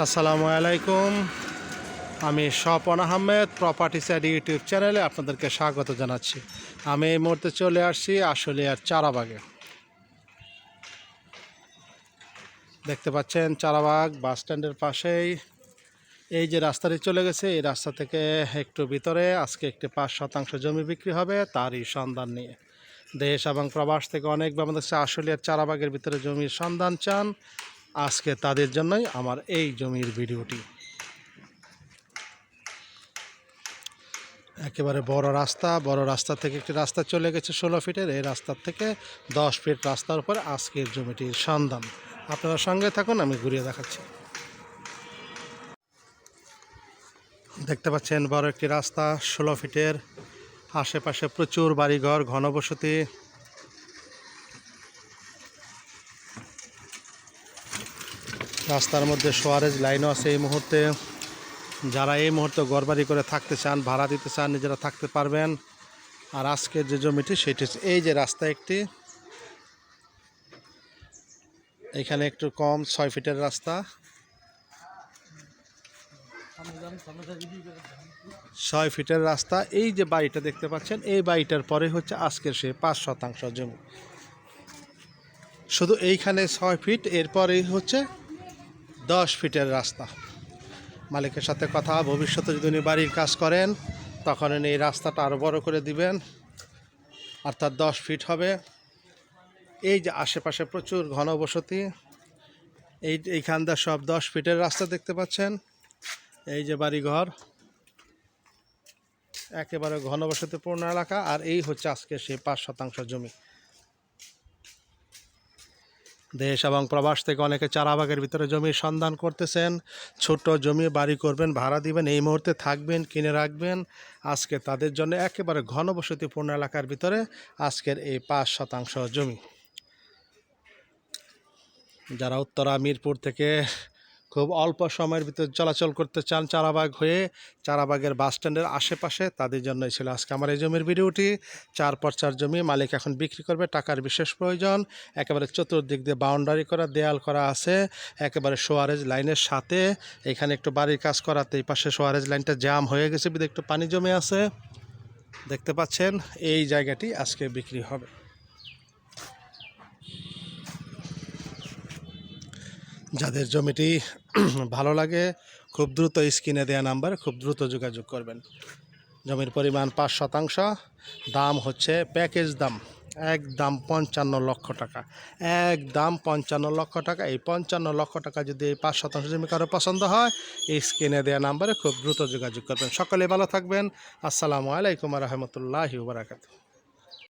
আসসালামু আলাইকুম। আমি Swapan Ahmed property side YouTube চ্যানেলে আপনাদেরকে স্বাগত জানাচ্ছি। আমি এই মুহূর্তে চলে আসছি আশুলিয়ার চারাবাগে। দেখতে পাচ্ছেন চারাবাগ বাস স্ট্যান্ডের পাশেই। এই যে রাস্তাটি চলে গেছে, এই রাস্তা থেকে একটু ভিতরে, আজকে একটি পাঁচ শতাংশ জমি বিক্রি হবে, তারই সন্ধান নিয়ে। দেশ এবং প্রবাস থেকে অনেক আমাদের আশুলিয়ার চারাবাগের ভিতরে জমির সন্ধান চান। আজকে তাদের জন্যই আমার এই জমির ভিডিওটি। একেবারে বড় রাস্তা বড় রাস্তা থেকে একটি রাস্তা চলে গেছে ষোলো ফিটের, এই রাস্তার থেকে দশ ফিট রাস্তার উপর আজকের জমিটির সন্ধান আপনারা সঙ্গে থাকুন, আমি ঘুরিয়ে দেখাচ্ছি। দেখতে পাচ্ছেন বড় একটি রাস্তা, ষোলো ফিটের। আশেপাশে প্রচুর বাড়িঘর, ঘনবসতি। রাস্তার মধ্যে সোয়ারেজ লাইনও আছে এই মুহূর্তে। যারা এই মুহূর্তে ঘরবাড়ি করে থাকতে চান, ভাড়া দিতে চান, নিজেরা থাকতে পারবেন। আর আজকের যে জমিটি, সেটি এই যে রাস্তা একটি। এখানে একটু কম, ছয় ফিটের রাস্তা। ছয় ফিটের রাস্তা। এই যে বাড়িটা দেখতে পাচ্ছেন, এই বাড়িটার পরে হচ্ছে আজকের সে পাঁচ শতাংশ জমি। শুধু এইখানে ছয় ফিট, এরপরেই হচ্ছে দশ ফিটের রাস্তা। মালিকের সাথে কথা, ভবিষ্যতে যদি উনি বাড়ির কাজ করেন, তখন উনি এই রাস্তাটা আরও বড় করে দিবেন। অর্থাৎ দশ ফিট হবে। এই যে আশেপাশে প্রচুর ঘনবসতি, এই এইখানটা সব দশ ফিটের রাস্তা দেখতে পাচ্ছেন। এই যে বাড়িঘর, একেবারে ঘনবসতিপূর্ণ এলাকা। আর এই হচ্ছে আজকে সেই পাঁচ শতাংশ জমি। দেশ এবং প্রবাস থেকে অনেকে চারাবাগের ভিতরে জমির সন্ধান করতেছেন। ছোট জমি বাড়ি করবেন, ভাড়া দিবেন, এই মুহূর্তে থাকবেন, কিনে রাখবেন। আজকে তাদের জন্য একেবারে ঘনবসতিপূর্ণ এলাকার ভিতরে আজকের এই পাঁচ শতাংশ জমি। যারা উত্তরা, মিরপুর থেকে খুব অল্প সময়ের ভিতরে চলাচল করতে চান চারাবাগ হয়ে চারাবাগের বাস স্ট্যান্ডের আশেপাশে, তাদের জন্যই ছিল আজকে আমার এই জমির ভিডিওটি। চার পর চার জমি মালিক এখন বিক্রি করবে, টাকার বিশেষ প্রয়োজন। একেবারে চতুর্দিক দিয়ে বাউন্ডারি করা, দেয়াল করা আছে। একেবারে সোয়ারেজ লাইনের সাথে। এখানে একটু বাড়ির কাজ করাতে এই পাশে সোয়ারেজ লাইনটা জ্যাম হয়ে গেছে বিধে একটু পানি জমে আছে। দেখতে পাচ্ছেন, এই জায়গাটি আজকে বিক্রি হবে। যাদের জমিটি ভালো লাগে, খুব দ্রুত স্ক্রিনে দেওয়া নাম্বার, খুব দ্রুত যোগাযোগ করবেন। জমির পরিমাণ পাঁচ শতাংশ, দাম হচ্ছে প্যাকেজ দাম, এক দাম পঞ্চান্ন লক্ষ টাকা। এক দাম পঞ্চান্ন লক্ষ টাকা, এই পঞ্চান্ন লক্ষ টাকা যদি এই পাঁচ শতাংশ জমি কারও পছন্দ হয়, এই স্ক্রিনে দেওয়া নাম্বারে খুব দ্রুত যোগাযোগ করবেন। সকলে ভালো থাকবেন। আসসালামু আলাইকুম রহমতুল্লাহি বারাকাতু